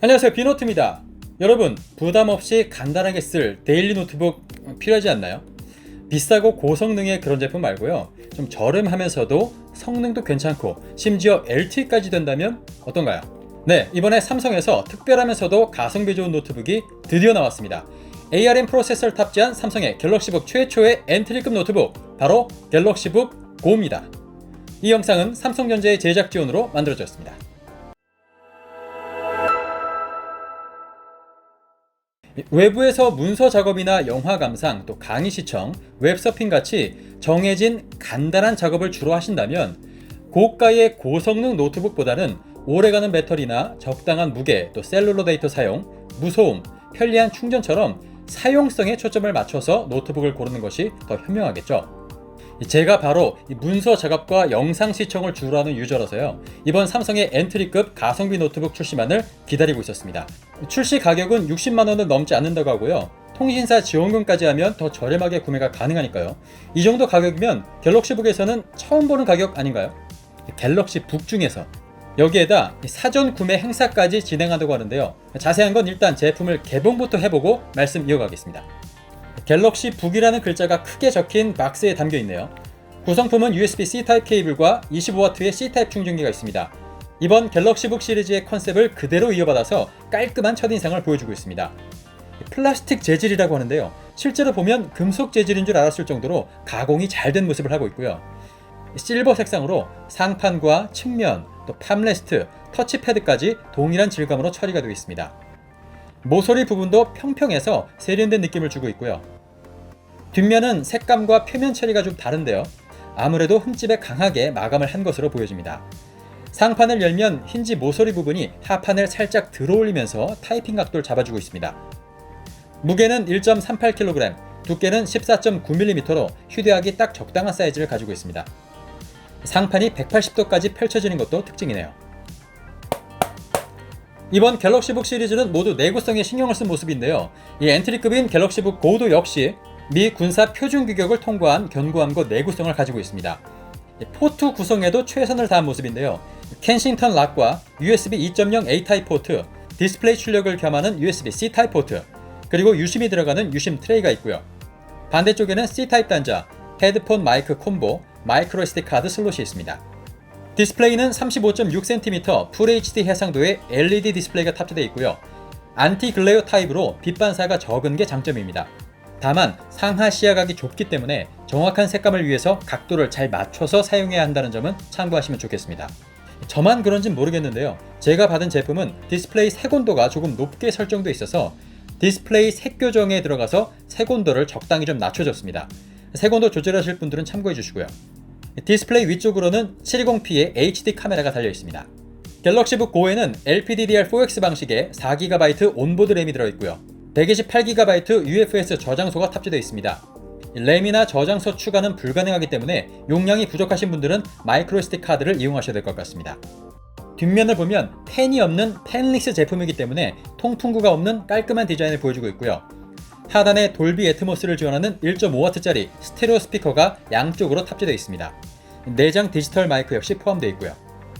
안녕하세요. 비노트입니다. 여러분 부담 없이 간단하게 쓸 데일리 노트북 필요하지 않나요? 비싸고 고성능의 그런 제품 말고요. 좀 저렴하면서도 성능도 괜찮고 심지어 LTE까지 된다면 어떤가요? 네 이번에 삼성에서 특별하면서도 가성비 좋은 노트북이 드디어 나왔습니다. ARM 프로세서를 탑재한 삼성의 갤럭시북 최초의 엔트리급 노트북 바로 갤럭시북 고입니다. 이 영상은 삼성전자의 제작 지원으로 만들어졌습니다 외부에서 문서 작업이나 영화 감상, 또 강의 시청, 웹서핑 같이 정해진 간단한 작업을 주로 하신다면 고가의 고성능 노트북보다는 오래가는 배터리나 적당한 무게, 또 셀룰러 데이터 사용, 무소음, 편리한 충전처럼 사용성에 초점을 맞춰서 노트북을 고르는 것이 더 현명하겠죠. 제가 바로 문서 작업과 영상 시청을 주로 하는 유저라서요. 이번 삼성의 엔트리급 가성비 노트북 출시만을 기다리고 있었습니다. 출시 가격은 60만 원을 넘지 않는다고 하고요. 통신사 지원금까지 하면 더 저렴하게 구매가 가능하니까요. 이 정도 가격이면 갤럭시북에서는 처음 보는 가격 아닌가요? 갤럭시 북 중에서 여기에다 사전 구매 행사까지 진행한다고 하는데요. 자세한 건 일단 제품을 개봉부터 해보고 말씀 이어가겠습니다. 갤럭시 북이라는 글자가 크게 적힌 박스에 담겨 있네요. 구성품은 USB-C 타입 케이블과 25W의 C 타입 충전기가 있습니다. 이번 갤럭시 북 시리즈의 컨셉을 그대로 이어받아서 깔끔한 첫인상을 보여주고 있습니다. 플라스틱 재질이라고 하는데요. 실제로 보면 금속 재질인 줄 알았을 정도로 가공이 잘 된 모습을 하고 있고요. 실버 색상으로 상판과 측면, 또 팜레스트, 터치패드까지 동일한 질감으로 처리가 되어 있습니다. 모서리 부분도 평평해서 세련된 느낌을 주고 있고요. 뒷면은 색감과 표면 처리가 좀 다른데요. 아무래도 흠집에 강하게 마감을 한 것으로 보여집니다. 상판을 열면 힌지 모서리 부분이 하판을 살짝 들어올리면서 타이핑 각도를 잡아주고 있습니다. 무게는 1.38kg, 두께는 14.9mm로 휴대하기 딱 적당한 사이즈를 가지고 있습니다. 상판이 180도까지 펼쳐지는 것도 특징이네요. 이번 갤럭시북 시리즈는 모두 내구성에 신경을 쓴 모습인데요. 이 엔트리급인 갤럭시북 고도 역시 미 군사 표준 규격을 통과한 견고함과 내구성을 가지고 있습니다. 포트 구성에도 최선을 다한 모습인데요. 켄싱턴 락과 USB 2.0 A 타입 포트, 디스플레이 출력을 겸하는 USB C 타입 포트, 그리고 유심이 들어가는 유심 트레이가 있고요. 반대쪽에는 C 타입 단자, 헤드폰 마이크 콤보, 마이크로 SD 카드 슬롯이 있습니다. 디스플레이는 35.6cm 풀 HD 해상도의 LED 디스플레이가 탑재되어 있고요. 안티 글레어 타입으로 빛 반사가 적은 게 장점입니다. 다만 상하 시야각이 좁기 때문에 정확한 색감을 위해서 각도를 잘 맞춰서 사용해야 한다는 점은 참고하시면 좋겠습니다. 저만 그런진 모르겠는데요. 제가 받은 제품은 디스플레이 색온도가 조금 높게 설정돼 있어서 디스플레이 색 교정에 들어가서 색온도를 적당히 좀 낮춰줬습니다. 색온도 조절하실 분들은 참고해 주시고요. 디스플레이 위쪽으로는 720p의 HD 카메라가 달려 있습니다. 갤럭시북 고에는 LPDDR4X 방식의 4GB 온보드 램이 들어있고요. 128GB UFS 저장소가 탑재되어 있습니다. 램이나 저장소 추가는 불가능하기 때문에 용량이 부족하신 분들은 마이크로SD 카드를 이용하셔야 될 것 같습니다. 뒷면을 보면 펜이 없는 펜릭스 제품이기 때문에 통풍구가 없는 깔끔한 디자인을 보여주고 있고요. 하단에 돌비 애트모스를 지원하는 1.5W짜리 스테레오 스피커가 양쪽으로 탑재되어 있습니다. 내장 디지털 마이크 역시 포함되어 있고요.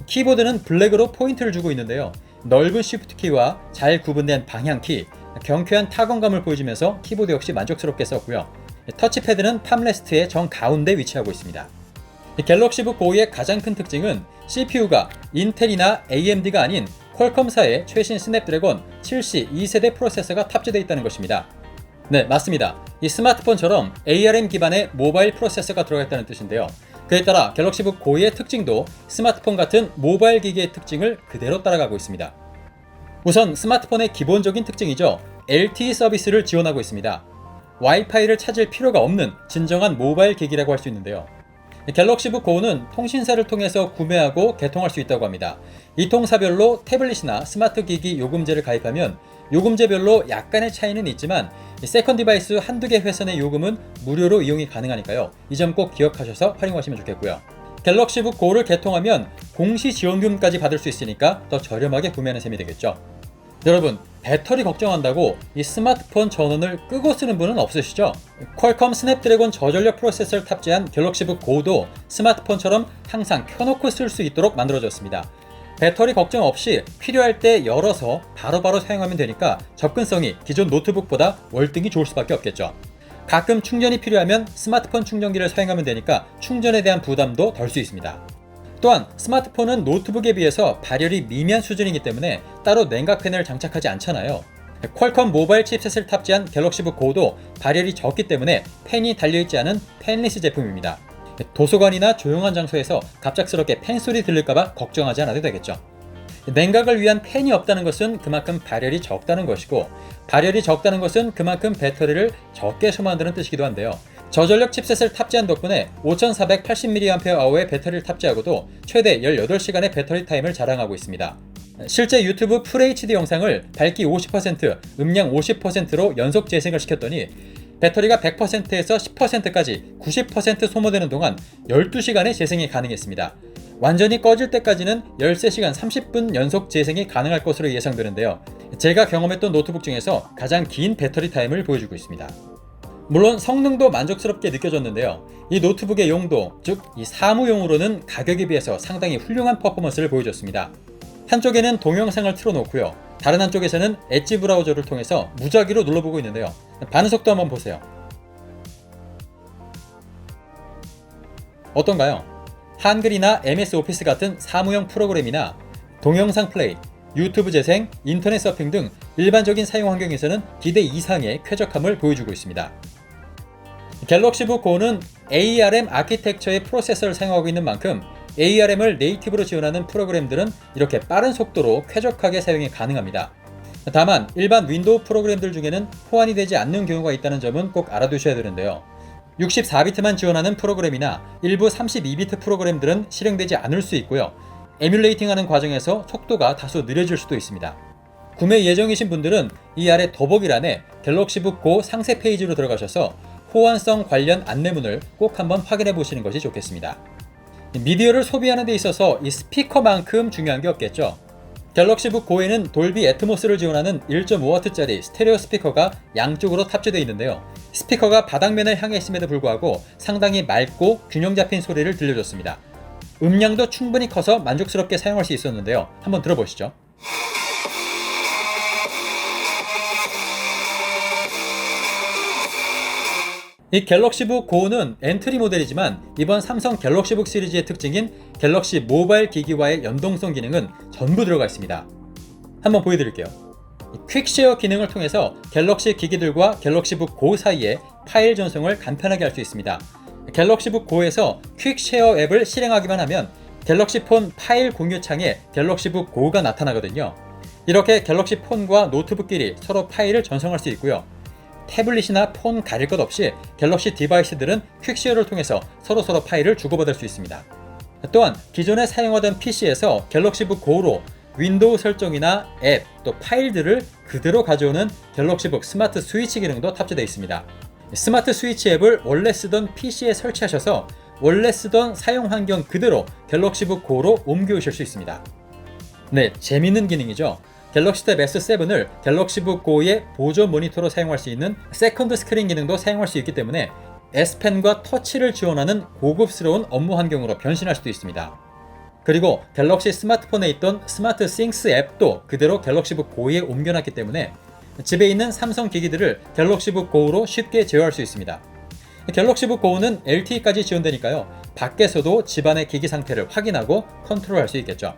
키보드는 블랙으로 포인트를 주고 있는데요. 넓은 쉬프트 키와 잘 구분된 방향 키, 경쾌한 타건감을 보여주면서 키보드 역시 만족스럽게 썼고요. 터치패드는 팜레스트의 정 가운데 위치하고 있습니다. 갤럭시북 고의 가장 큰 특징은 CPU가 인텔이나 AMD가 아닌 퀄컴사의 최신 스냅드래곤 7C 2세대 프로세서가 탑재되어 있다는 것입니다. 네, 맞습니다. 이 스마트폰처럼 ARM 기반의 모바일 프로세서가 들어가 있다는 뜻인데요. 그에 따라 갤럭시북 고의 특징도 스마트폰 같은 모바일 기기의 특징을 그대로 따라가고 있습니다. 우선 스마트폰의 기본적인 특징이죠. LTE 서비스를 지원하고 있습니다. 와이파이를 찾을 필요가 없는 진정한 모바일 기기라고 할 수 있는데요. 갤럭시북 고는 통신사를 통해서 구매하고 개통할 수 있다고 합니다. 이 통사별로 태블릿이나 스마트 기기 요금제를 가입하면 요금제별로 약간의 차이는 있지만 세컨 디바이스 한두 개 회선의 요금은 무료로 이용이 가능하니까요. 이 점 꼭 기억하셔서 활용하시면 좋겠고요. 갤럭시북 고를 개통하면 공시 지원금까지 받을 수 있으니까 더 저렴하게 구매하는 셈이 되겠죠. 여러분, 배터리 걱정한다고 이 스마트폰 전원을 끄고 쓰는 분은 없으시죠? 퀄컴 스냅드래곤 저전력 프로세서를 탑재한 갤럭시북 고도 스마트폰처럼 항상 켜놓고 쓸 수 있도록 만들어졌습니다. 배터리 걱정 없이 필요할 때 열어서 바로바로 사용하면 되니까 접근성이 기존 노트북보다 월등히 좋을 수밖에 없겠죠. 가끔 충전이 필요하면 스마트폰 충전기를 사용하면 되니까 충전에 대한 부담도 덜 수 있습니다. 또한 스마트폰은 노트북에 비해서 발열이 미미한 수준이기 때문에 따로 냉각 패널을 장착하지 않잖아요. 퀄컴 모바일 칩셋을 탑재한 갤럭시북 고도 발열이 적기 때문에 펜이 달려있지 않은 펜리스 제품입니다. 도서관이나 조용한 장소에서 갑작스럽게 펜 소리 들릴까봐 걱정하지 않아도 되겠죠. 냉각을 위한 팬이 없다는 것은 그만큼 발열이 적다는 것이고 발열이 적다는 것은 그만큼 배터리를 적게 소모한다는 뜻이기도 한데요. 저전력 칩셋을 탑재한 덕분에 5480mAh의 배터리를 탑재하고도 최대 18시간의 배터리 타임을 자랑하고 있습니다. 실제 유튜브 FHD 영상을 밝기 50%, 음량 50%로 연속 재생을 시켰더니 배터리가 100%에서 10%까지 90% 소모되는 동안 12시간의 재생이 가능했습니다. 완전히 꺼질 때까지는 13시간 30분 연속 재생이 가능할 것으로 예상되는데요. 제가 경험했던 노트북 중에서 가장 긴 배터리 타임을 보여주고 있습니다. 물론 성능도 만족스럽게 느껴졌는데요. 이 노트북의 용도, 즉 이 사무용으로는 가격에 비해서 상당히 훌륭한 퍼포먼스를 보여줬습니다. 한쪽에는 동영상을 틀어놓고요. 다른 한쪽에서는 엣지 브라우저를 통해서 무작위로 눌러보고 있는데요. 반응 속도 한번 보세요. 어떤가요? 한글이나 MS 오피스 같은 사무용 프로그램이나 동영상 플레이, 유튜브 재생, 인터넷 서핑 등 일반적인 사용 환경에서는 기대 이상의 쾌적함을 보여주고 있습니다. 갤럭시북 고는 ARM 아키텍처의 프로세서를 사용하고 있는 만큼 ARM을 네이티브로 지원하는 프로그램들은 이렇게 빠른 속도로 쾌적하게 사용이 가능합니다. 다만 일반 윈도우 프로그램들 중에는 호환이 되지 않는 경우가 있다는 점은 꼭 알아두셔야 되는데요. 64비트만 지원하는 프로그램이나 일부 32비트 프로그램들은 실행되지 않을 수 있고요. 에뮬레이팅하는 과정에서 속도가 다소 느려질 수도 있습니다. 구매 예정이신 분들은 이 아래 더보기란에 갤럭시북 고 상세 페이지로 들어가셔서 호환성 관련 안내문을 꼭 한번 확인해 보시는 것이 좋겠습니다. 미디어를 소비하는 데 있어서 이 스피커만큼 중요한 게 없겠죠. 갤럭시북 고에는 돌비 애트모스를 지원하는 1.5W짜리 스테레오 스피커가 양쪽으로 탑재되어 있는데요. 스피커가 바닥면을 향해 있음에도 불구하고 상당히 맑고 균형 잡힌 소리를 들려줬습니다. 음량도 충분히 커서 만족스럽게 사용할 수 있었는데요. 한번 들어보시죠. 이 갤럭시북 고는 엔트리 모델이지만 이번 삼성 갤럭시북 시리즈의 특징인 갤럭시 모바일 기기와의 연동성 기능은 전부 들어가 있습니다. 한번 보여드릴게요. 퀵쉐어 기능을 통해서 갤럭시 기기들과 갤럭시북 고 사이에 파일 전송을 간편하게 할 수 있습니다. 갤럭시북 고에서 퀵쉐어 앱을 실행하기만 하면 갤럭시 폰 파일 공유 창에 갤럭시북 고가 나타나거든요. 이렇게 갤럭시 폰과 노트북끼리 서로 파일을 전송할 수 있고요. 태블릿이나 폰 가릴 것 없이 갤럭시 디바이스들은 퀵쉐어를 통해서 서로서로 파일을 주고받을 수 있습니다. 또한 기존에 사용하던 PC에서 갤럭시북 고로 윈도우 설정이나 앱, 또 파일들을 그대로 가져오는 갤럭시북 스마트 스위치 기능도 탑재되어 있습니다. 스마트 스위치 앱을 원래 쓰던 PC에 설치하셔서 원래 쓰던 사용 환경 그대로 갤럭시북 고로 옮겨오실 수 있습니다. 네, 재밌는 기능이죠. 갤럭시 탭 S7을 갤럭시북 고의 보조 모니터로 사용할 수 있는 세컨드 스크린 기능도 사용할 수 있기 때문에 S펜과 터치를 지원하는 고급스러운 업무 환경으로 변신할 수도 있습니다. 그리고 갤럭시 스마트폰에 있던 스마트 싱스 앱도 그대로 갤럭시북 고에 옮겨놨기 때문에 집에 있는 삼성 기기들을 갤럭시북 고로 쉽게 제어할 수 있습니다. 갤럭시북 고는 LTE까지 지원되니까요. 밖에서도 집안의 기기 상태를 확인하고 컨트롤할 수 있겠죠.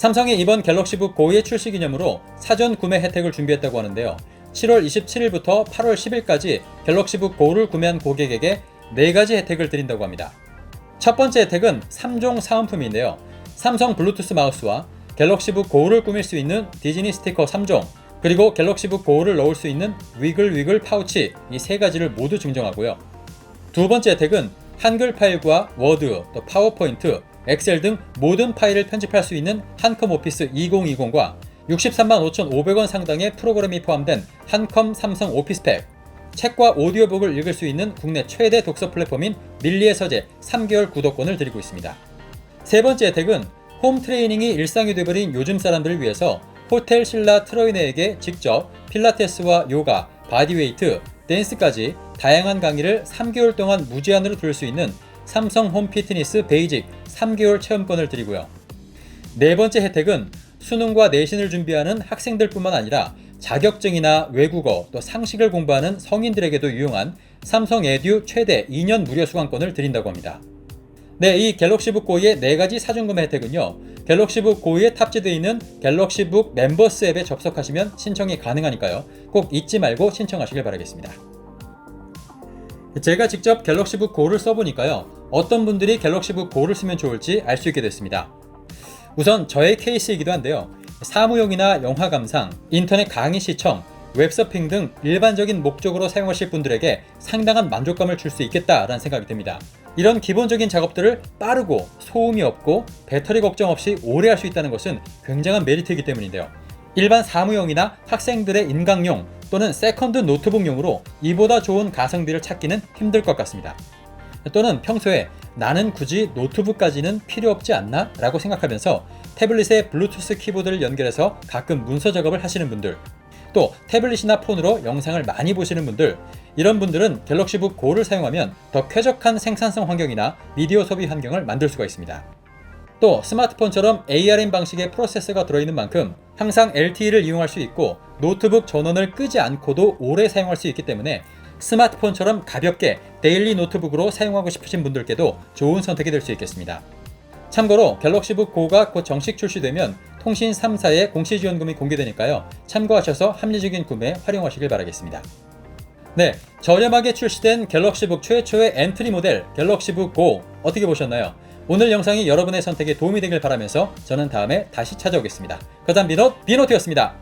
삼성이 이번 갤럭시북 고의 출시 기념으로 사전 구매 혜택을 준비했다고 하는데요. 7월 27일부터 8월 10일까지 갤럭시북 고를 구매한 고객에게 4가지 혜택을 드린다고 합니다. 첫 번째 혜택은 3종 사은품인데요. 삼성 블루투스 마우스와 갤럭시북 고를 꾸밀 수 있는 디즈니 스티커 3종, 그리고 갤럭시북 고를 넣을 수 있는 위글 위글 파우치 이 세 가지를 모두 증정하고요. 두 번째 혜택은 한글 파일과 워드, 또 파워포인트, 엑셀 등 모든 파일을 편집할 수 있는 한컴 오피스 2020과 63만 5,500원 상당의 프로그램이 포함된 한컴 삼성 오피스팩, 책과 오디오북을 읽을 수 있는 국내 최대 독서 플랫폼인 밀리의 서재 3개월 구독권을 드리고 있습니다. 세 번째 혜택은 홈 트레이닝이 일상이 되버린 요즘 사람들을 위해서 호텔 신라 트로이네에게 직접 필라테스와 요가, 바디웨이트, 댄스까지 다양한 강의를 3개월 동안 무제한으로 들을 수 있는 삼성 홈 피트니스 베이직 3개월 체험권을 드리고요. 네 번째 혜택은 수능과 내신을 준비하는 학생들뿐만 아니라 자격증이나 외국어 또 상식을 공부하는 성인들에게도 유용한 삼성 에듀 최대 2년 무료 수강권을 드린다고 합니다. 네, 이 갤럭시북 고이의 네 가지 사준구매 혜택은요. 갤럭시북 고이에 탑재되어 있는 갤럭시북 멤버스 앱에 접속하시면 신청이 가능하니까요. 꼭 잊지 말고 신청하시길 바라겠습니다. 제가 직접 갤럭시북 고를 써보니까요. 어떤 분들이 갤럭시북 고를 쓰면 좋을지 알 수 있게 됐습니다. 우선 저의 케이스이기도 한데요. 사무용이나 영화 감상, 인터넷 강의 시청, 웹서핑 등 일반적인 목적으로 사용하실 분들에게 상당한 만족감을 줄 수 있겠다라는 생각이 듭니다. 이런 기본적인 작업들을 빠르고 소음이 없고 배터리 걱정 없이 오래 할 수 있다는 것은 굉장한 메리트이기 때문인데요. 일반 사무용이나 학생들의 인강용 또는 세컨드 노트북용으로 이보다 좋은 가성비를 찾기는 힘들 것 같습니다. 또는 평소에 나는 굳이 노트북까지는 필요 없지 않나? 라고 생각하면서 태블릿에 블루투스 키보드를 연결해서 가끔 문서 작업을 하시는 분들, 또 태블릿이나 폰으로 영상을 많이 보시는 분들, 이런 분들은 갤럭시북 고를 사용하면 더 쾌적한 생산성 환경이나 미디어 소비 환경을 만들 수가 있습니다. 또 스마트폰처럼 ARM 방식의 프로세서가 들어있는 만큼 항상 LTE를 이용할 수 있고 노트북 전원을 끄지 않고도 오래 사용할 수 있기 때문에 스마트폰처럼 가볍게 데일리 노트북으로 사용하고 싶으신 분들께도 좋은 선택이 될 수 있겠습니다. 참고로 갤럭시북 고가 곧 정식 출시되면 통신 3사의 공시지원금이 공개되니까요. 참고하셔서 합리적인 구매 활용하시길 바라겠습니다. 네, 저렴하게 출시된 갤럭시북 최초의 엔트리 모델 갤럭시북 고 어떻게 보셨나요? 오늘 영상이 여러분의 선택에 도움이 되길 바라면서 저는 다음에 다시 찾아오겠습니다. 그다음 비노 비노트였습니다.